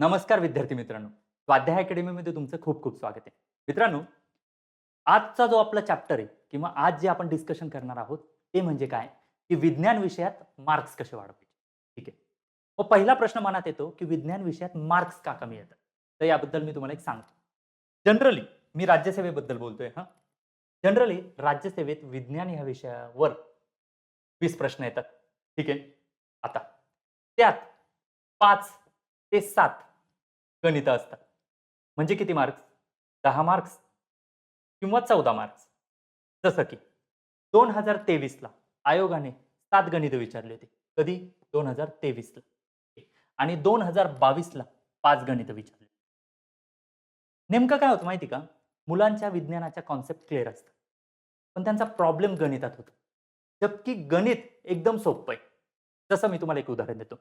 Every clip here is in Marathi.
नमस्कार विद्यार्थी मित्रांनो. स्वाध्याय अकॅडमीमध्ये तुमचं खूप खूप स्वागत आहे. मित्रांनो आजचा जो आपला चॅप्टर आहे किंवा आज जे आपण डिस्कशन करणार आहोत ते म्हणजे काय? की विज्ञान विषयात मार्क्स कसे वाढवायचे. ठीक आहे? मग पहिला प्रश्न मनात येतो की विज्ञान विषयात मार्क्स का कमी येतात? तर याबद्दल मी तुम्हाला एक सांगतो. जनरली मी राज्यसेवेबद्दल बोलतोय हा? जनरली राज्यसेवेत विज्ञान ह्या विषयावर वीस प्रश्न येतात. ठीक आहे? आता त्यात पाच ते सात गणितं असतात. म्हणजे किती मार्क्स दहा मार्क्स किंवा चौदा मार्क्स जसं की दोन हजार तेवीसला आयोगाने सात गणित विचारले होते. कधी? दोन हजार तेवीसला. आणि दोन हजार बावीसला पाच गणित विचारले नेमकं काय होतं माहिती का? मुलांच्या विज्ञानाच्या कॉन्सेप्ट क्लिअर असतात. पण त्यांचा प्रॉब्लेम गणितात होतो. जबकी गणित एकदम सोपं आहे. जसं मी तुम्हाला एक उदाहरण देतो.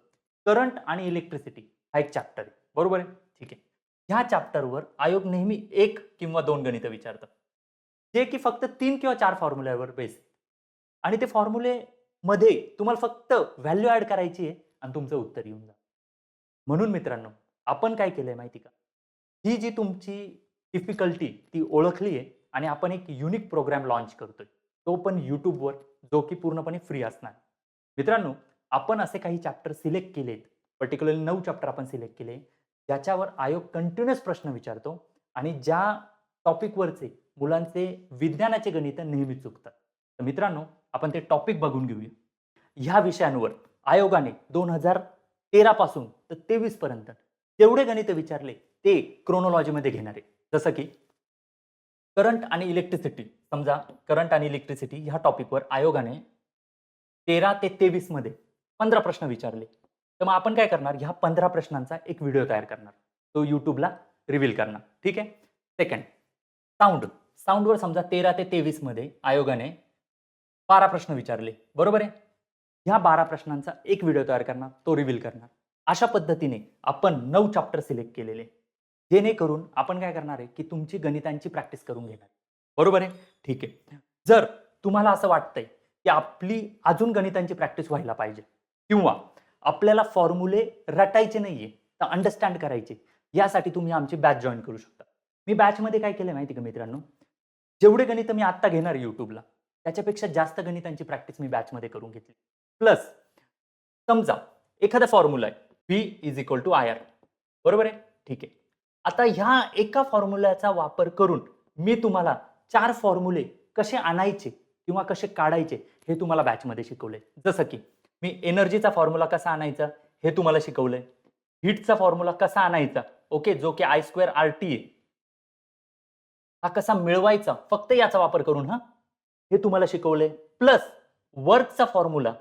करंट आणि इलेक्ट्रिसिटी हा एक चॅप्टर आहे. बरोबर आहे? ठीक आहे. ह्या चॅप्टरवर आयोग नेहमी एक किंवा दोन गणितं विचारतं जे की फक्त तीन किंवा चार फॉर्म्युल्यावर बेस आणि ते फॉर्म्युले मध्ये तुम्हाला फक्त व्हॅल्यू ऍड करायची आहे आणि तुमचं उत्तर येऊन जा म्हणून मित्रांनो आपण काय केलंय माहिती का? ही जी तुमची डिफिकल्टी ती ओळखली आहे आणि आपण एक युनिक प्रोग्राम लॉन्च करतोय. तो पण यूट्यूबवर जो की पूर्णपणे फ्री असणार. मित्रांनो आपण असे काही चॅप्टर सिलेक्ट केलेत. पर्टिक्युलरली नऊ चॅप्टर आपण सिलेक्ट केले. ज्याच्यावर आयोग कंटिन्युअस प्रश्न विचारतो आणि ज्या टॉपिकवरचे मुलांचे विज्ञानाचे गणित नेहमी चुकतात. तर मित्रांनो आपण ते टॉपिक बघून घेऊया. ह्या विषयांवर आयोगाने दोन हजार तेरा पासून तर तेवीस पर्यंत जेवढे गणित विचारले ते क्रोनॉलॉजीमध्ये घेणारे जसं की करंट आणि इलेक्ट्रिसिटी समजा करंट आणि इलेक्ट्रिसिटी ह्या टॉपिकवर आयोगाने तेरा ते तेवीसमध्ये पंधरा प्रश्न विचारले. तर मग आपण काय करणार? ह्या पंधरा प्रश्नांचा एक व्हिडिओ तयार करणार. तो यूट्यूबला रिव्हील करणार. ठीक आहे? सेकंड साऊंड साऊंडवर समजा तेरा ते तेवीसमध्ये आयोगाने बारा प्रश्न विचारले. बरोबर आहे? ह्या बारा प्रश्नांचा एक व्हिडिओ तयार करणार. तो रिव्हील करणार. अशा पद्धतीने आपण नऊ चॅप्टर सिलेक्ट केलेले. जेणेकरून आपण काय करणार आहे? की तुमची गणितांची प्रॅक्टिस करून घेणार. बरोबर आहे? ठीक आहे. जर तुम्हाला असं वाटतंय की आपली अजून गणितांची प्रॅक्टिस व्हायला पाहिजे किंवा आपल्याला फॉर्म्युले रटायचे नाहीये तर अंडरस्टँड करायचे. यासाठी तुम्ही आमची बॅच जॉईन करू शकता. मी बॅचमध्ये काय केलं माहिती का मित्रांनो? जेवढे गणित मी आत्ता घेणार यूट्यूबला त्याच्यापेक्षा जास्त गणितांची प्रॅक्टिस मी बॅचमध्ये करून घेतली. प्लस समजा एखादा फॉर्म्युला आहे V is equal to I R बरोबर आहे? ठीक आहे. आता ह्या एका फॉर्म्युल्याचा वापर करून मी तुम्हाला चार फॉर्म्युले कसे आणायचे किंवा कसे काढायचे हे तुम्हाला बॅचमध्ये शिकवले जसं की मी एनर्जीचा फॉर्म्युला कसा आणायचा हे तुम्हाला शिकवलंय. हिटचा फॉर्म्युला कसा आणायचा? ओके जो की आय स्क्वेअर आर टी हा कसा मिळवायचा? फक्त याचा वापर करून हा? हे तुम्हाला शिकवलंय. प्लस वर्कचा फॉर्म्युला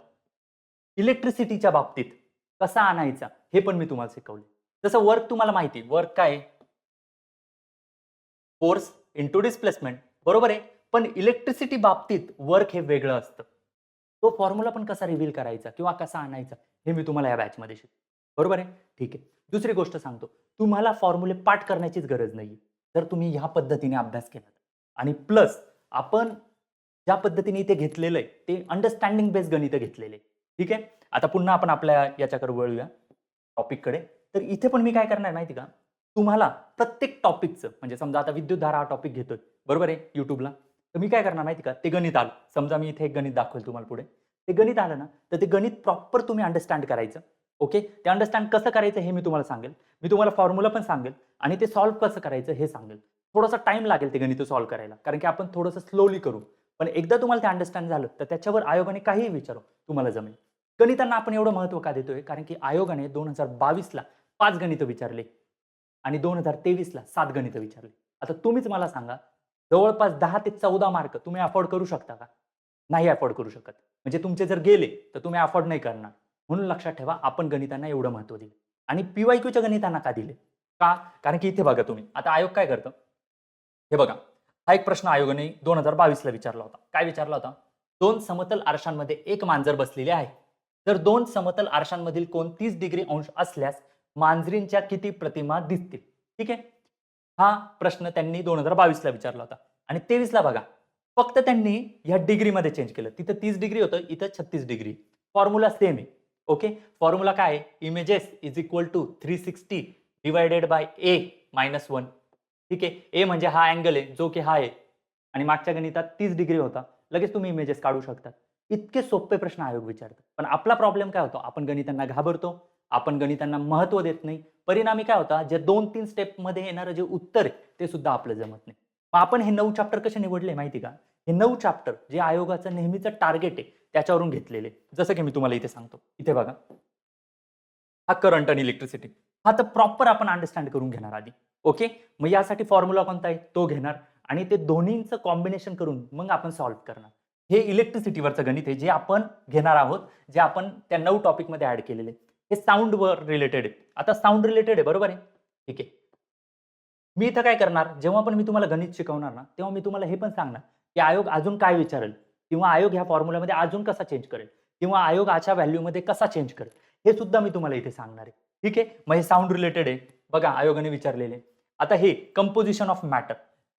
इलेक्ट्रिसिटीच्या बाबतीत कसा आणायचा हे पण मी तुम्हाला शिकवले जसं वर्क तुम्हाला माहिती वर्क काय फोर्स इंटू डिस्प्लेसमेंट बरोबर आहे? पण इलेक्ट्रिसिटी बाबतीत वर्क हे वेगळं असतं. तो फॉर्म्युला पण कसा रिव्हील करायचा किंवा कसा आणायचा हे मी तुम्हाला या बॅचमध्ये शिकतो बरोबर आहे? ठीक आहे. दुसरी गोष्ट सांगतो. तुम्हाला फॉर्म्युले पाठ करण्याचीच गरज नाही जर तुम्ही ह्या पद्धतीने अभ्यास केला. आणि प्लस आपण ज्या पद्धतीने इथे घेतलेलं आहे ते अंडरस्टँडिंग बेस्ड गणित घेतलेले ठीक आहे? आता पुन्हा आपण आपल्या याच्याकडे वळूया. टॉपिककडे तर इथे पण मी काय करणार माहिती का? तुम्हाला प्रत्येक टॉपिकचं म्हणजे समजा आता विद्युत धारा हा टॉपिक घेतोय. बरोबर आहे? युट्यूबला तर मी काय करणार माहिती का? ते गणित आलं. समजा मी इथे एक गणित दाखवेल तुम्हाला पुढे. ते गणित आलं ना तर ते गणित प्रॉपर तुम्ही अंडरस्टँड करायचं. ओके ते अंडरस्टँड कसं करायचं हे मी तुम्हाला सांगेल. मी तुम्हाला फॉर्म्युला पण सांगेल आणि ते सॉल्व्ह कसं करायचं हे सांगेल. थोडासा टाइम लागेल ते गणित सॉल्व्ह करायला. कारण की आपण थोडंसं स्लोली करू. पण एकदा तुम्हाला ते अंडरस्टँड झालं तर त्याच्यावर आयोगाने काहीही विचारू तुम्हाला जमेल. गणितांना आपण एवढं महत्त्व का देतोय? कारण की आयोगाने दोन हजार बावीसला पाच गणितं विचारले आणि दोन हजार तेवीसला सात गणितं विचारले. आता तुम्हीच मला सांगा जवळपास दहा ते चौदा मार्क तुम्ही अफोर्ड करू शकता का? नाही अफोर्ड करू शकत. म्हणजे तुमचे जर गेले तर तुम्ही अफोर्ड नाही करणार. म्हणून लक्षात ठेवा आपण गणितांना एवढं महत्त्व दिलं. आणि पीवायक्यूच्या गणितांना का दिले? का? कारण की इथे बघा तुम्ही. आता आयोग काय करतं? हे बघा. हा एक प्रश्न आयोगाने दोन हजार बावीसला विचारला होता. काय विचारला होता? दोन समतल आरशांमध्ये एक मांजर बसलेले आहे. तर दोन समतल आरशांमधील कोणतीच डिग्री अंश असल्यास मांजरींच्या किती प्रतिमा दिसतील? ठीक आहे? हा प्रश्न त्यांनी दोन हजार बावीसला विचारला होता. आणि तेवीसला बघा फक्त त्यांनी ह्या डिग्रीमध्ये चेंज केलं. तिथं तीस डिग्री होतं इथं छत्तीस डिग्री. फॉर्म्युला सेम आहे. ओके फॉर्म्युला काय images is equal to three sixty divided by A minus one ठीक आहे? ए म्हणजे हा अँगल आहे जो की हा आहे. आणि मागच्या गणितात तीस डिग्री होता. लगेच तुम्ही इमेजेस काढू शकता. इतके सोपे प्रश्न आयोग विचारतात. पण आपला प्रॉब्लेम काय होतो? आपण गणितांना घाबरतो. आपण गणितांना महत्त्व देत नाही. परिणामी काय होता जे दोन तीन स्टेपमध्ये येणारं जे उत्तर आहे ते सुद्धा आपलं जमत नाही. मग आपण हे नऊ चॅप्टर कसे निवडले माहिती का? हे नऊ चॅप्टर जे आयोगाचं नेहमीचं टार्गेट आहे त्याच्यावरून घेतलेले. जसं की मी तुम्हाला इथे सांगतो. इथे बघा. हा करंट आणि इलेक्ट्रिसिटी हा तर प्रॉपर आपण अंडरस्टँड करून घेणार आधी. ओके मग यासाठी फॉर्म्युला कोणता आहे? तो घेणार. आणि ते दोन्हींचं कॉम्बिनेशन करून मग आपण सॉल्व्ह करणार. हे इलेक्ट्रिसिटीवरचं गणित आहे जे आपण घेणार आहोत जे आपण त्या नऊ टॉपिकमध्ये ऍड केलेले. हे साऊंडवर रिलेटेड आहे आता साऊंड रिलेटेड आहे बरोबर आहे? ठीक आहे. मी इथं काय करणार? जेव्हा पण मी तुम्हाला गणित शिकवणार ना तेव्हा मी तुम्हाला हे पण सांगणार की आयोग अजून काय विचारेल? किंवा आयोग ह्या फॉर्म्युलामध्ये अजून कसा चेंज करेल? किंवा आयोग अशा व्हॅल्यूमध्ये कसा चेंज करेल? हे सुद्धा मी तुम्हाला इथे सांगणार आहे. ठीक आहे? मग हे साऊंड रिलेटेड आहे. बघा आयोगाने विचारलेले आता हे कंपोजिशन ऑफ मॅटर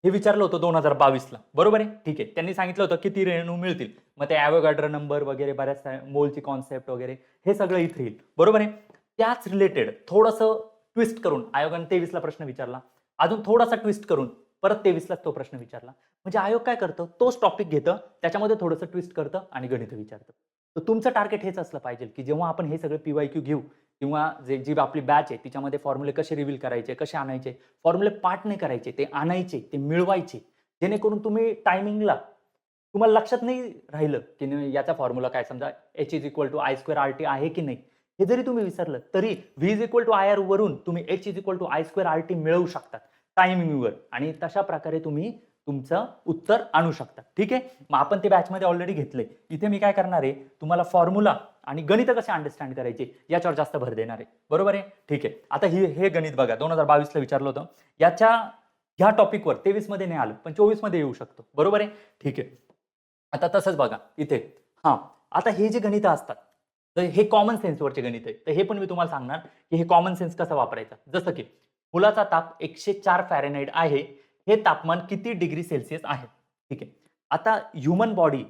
हे विचारलं होतं दोन हजार बावीसला. बरोबर आहे? ठीक आहे. त्यांनी सांगितलं होतं किती रेणू मिळतील. मग ते ॲवोगाड्र नंबर वगैरे बऱ्याच मोलची कॉन्सेप्ट वगैरे हे सगळं इथे येईल. बरोबर आहे? त्याच रिलेटेड थोडंसं ट्विस्ट करून आयोगाने तेवीसला प्रश्न विचारला. अजून थोडासा ट्विस्ट करून परत तेवीसलाच तो प्रश्न विचारला. म्हणजे आयोग काय करतं? तोच टॉपिक घेतं त्याच्यामध्ये थोडंसं ट्विस्ट करतं आणि गणित विचारतं. तर तुमचं टार्गेट हेच असलं पाहिजे की जेव्हा आपण हे सगळे पीवाय क्यू घेऊ किंवा जे जी आपली बॅच आहे तिच्यामध्ये फॉर्म्युले कसे रिव्हील करायचे कसे आणायचे फॉर्म्युले पाठ नाही करायचे ते आणायचे ते मिळवायचे. जेणेकरून तुम्ही टायमिंगला तुम्हाला लक्षात नाही राहिलं की याचा फॉर्म्युला काय समजा H is equal to I square R T आहे की नाही. हे जरी तुम्ही विसरलं तरी V is equal to I R वरून तुम्ही H is equal to I square R T मिळवू शकतात टायमिंगवर आणि तशा प्रकारे तुम्ही तुमचं उत्तर आणू शकता. ठीक आहे? मग आपण ते बॅचमध्ये ऑलरेडी घेतले इथे मी काय करणार आहे? तुम्हाला फॉर्म्युला आणि गणित कसे अंडरस्टँड करायचे याच्यावर जास्त भर देणार आहे. बरोबर आहे? ठीक आहे. आता ही हे गणित बघा. दोन हजार बावीसला विचारलं होतं. याच्या ह्या टॉपिकवर तेवीसमध्ये नाही आलं पण चोवीसमध्ये येऊ शकतो. बरोबर आहे? ठीक आहे. आता तसंच बघा. इथे. हां. आता हे जे गणितं असतात तर हे कॉमन सेन्सवरचे गणित आहे. तर हे पण मी तुम्हाला सांगणार की हे कॉमन सेन्स कसं वापरायचं? जसं की मुलाचा ताप एकशे चार फॅरेनाईड आहे. हे तापमान किती डिग्री सेल्सिअस आहे? ठीक आहे. आता ह्युमन बॉडी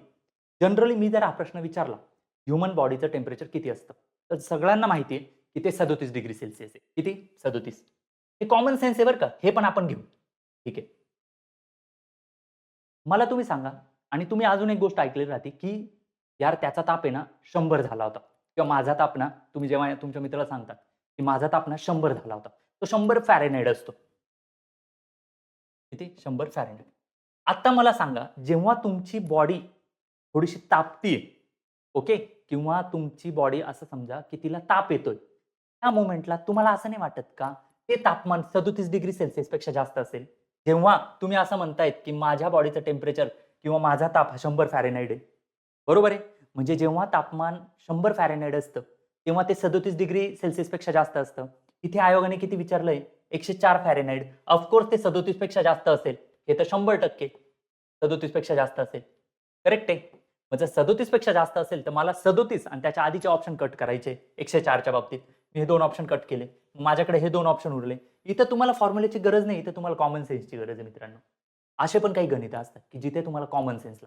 जनरली मी जर हा प्रश्न विचारला ह्युमन बॉडीचं टेम्परेचर किती असतं? तर सगळ्यांना माहिती आहे की ते सदोतीस डिग्री सेल्सिअस आहे. किती? सदोतीस. हे कॉमन सेन्स आहे बरं का. हे पण आपण घेऊ. ठीक आहे. मला तुम्ही सांगा आणि तुम्ही अजून एक गोष्ट ऐकलेली राहते की यार त्याचा ताप आहे ना शंभर झाला होता. किंवा माझा ताप ना तुम्ही जेव्हा तुमच्या मित्राला सांगतात की माझा ताप ना शंभर झाला होता. तो शंभर फॅरेनाईड असतो. किती? शंभर फॅरेनाईड आता मला सांगा जेव्हा तुमची बॉडी थोडीशी तापतीये ओके किंवा तुमची बॉडी असं समजा की तिला ताप येतोय त्या मोमेंटला तुम्हाला असं नाही वाटत का? ते तापमान सदोतीस डिग्री सेल्सिअसपेक्षा जास्त असेल. जेव्हा तुम्ही असं म्हणतायत की माझ्या बॉडीचं टेम्परेचर किंवा माझा ताप हा शंभर फॅरेनाईड आहे. बरोबर आहे? म्हणजे जेव्हा तापमान शंभर फॅरेनाईड असतं तेव्हा ते सदोतीस डिग्री सेल्सिअसपेक्षा जास्त असतं. इथे आयोगाने किती विचारलंय? एकशे चार फॅरेनाईड ऑफकोर्स ते सदोतीसपेक्षा जास्त असेल. हे तर शंभर टक्के. सदोतीसपेक्षा जास्त असेल. करेक्ट आहे. मग जर सदोतीसपेक्षा जास्त असेल तर मला सदोतीस आणि त्याच्या आधीचे ऑप्शन कट करायचे एकशे चारच्या बाबतीत. मी हे दोन ऑप्शन कट केले. माझ्याकडे हे दोन ऑप्शन उरले. इथं तुम्हाला फॉर्म्युलेची गरज नाही. इथं तुम्हाला कॉमन सेन्सची गरज आहे मित्रांनो. असे पण काही गणितं असतात की जिथे तुम्हाला कॉमन सेन्स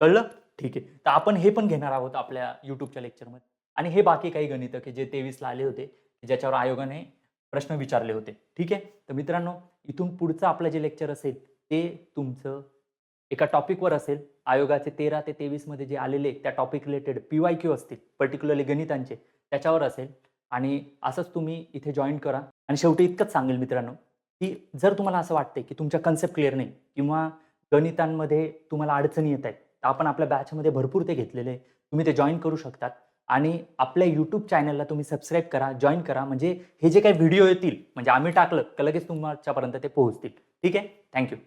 कळलं? ठीक आहे. तर आपण हे पण घेणार आहोत आपल्या युट्यूबच्या लेक्चरमध्ये आणि हे बाकी काही गणितं की जे तेवीसला आले होते ज्याच्यावर आयोगाने प्रश्न विचारले होते. ठीक आहे? तर मित्रांनो इथून पुढचं आपलं जे लेक्चर असेल ते तुमचं एका टॉपिकवर असेल. आयोगाचे तेरा ते तेवीसमध्ये जे आलेले त्या topic related P Y Q असतील पर्टिक्युलरली गणितांचे त्याच्यावर असेल. आणि असंच तुम्ही इथे जॉईन करा. आणि शेवटी इतकंच सांगेल मित्रांनो की जर तुम्हाला असं वाटते की तुमच्या कन्सेप्ट क्लिअर नाही किंवा गणितांमध्ये तुम्हाला अडचणी येत आहेत तर आपण आपल्या बॅचमध्ये भरपूर ते घेतलेले आहे. तुम्ही ते जॉईन करू शकतात. आणि आपल्या यूट्यूब चॅनलला तुम्ही सबस्क्राईब करा जॉईन करा. म्हणजे हे जे काही व्हिडिओ येतील म्हणजे आम्ही टाकलं का लगेच तुमच्यापर्यंत ते पोहोचतील. ठीक आहे? थँक्यू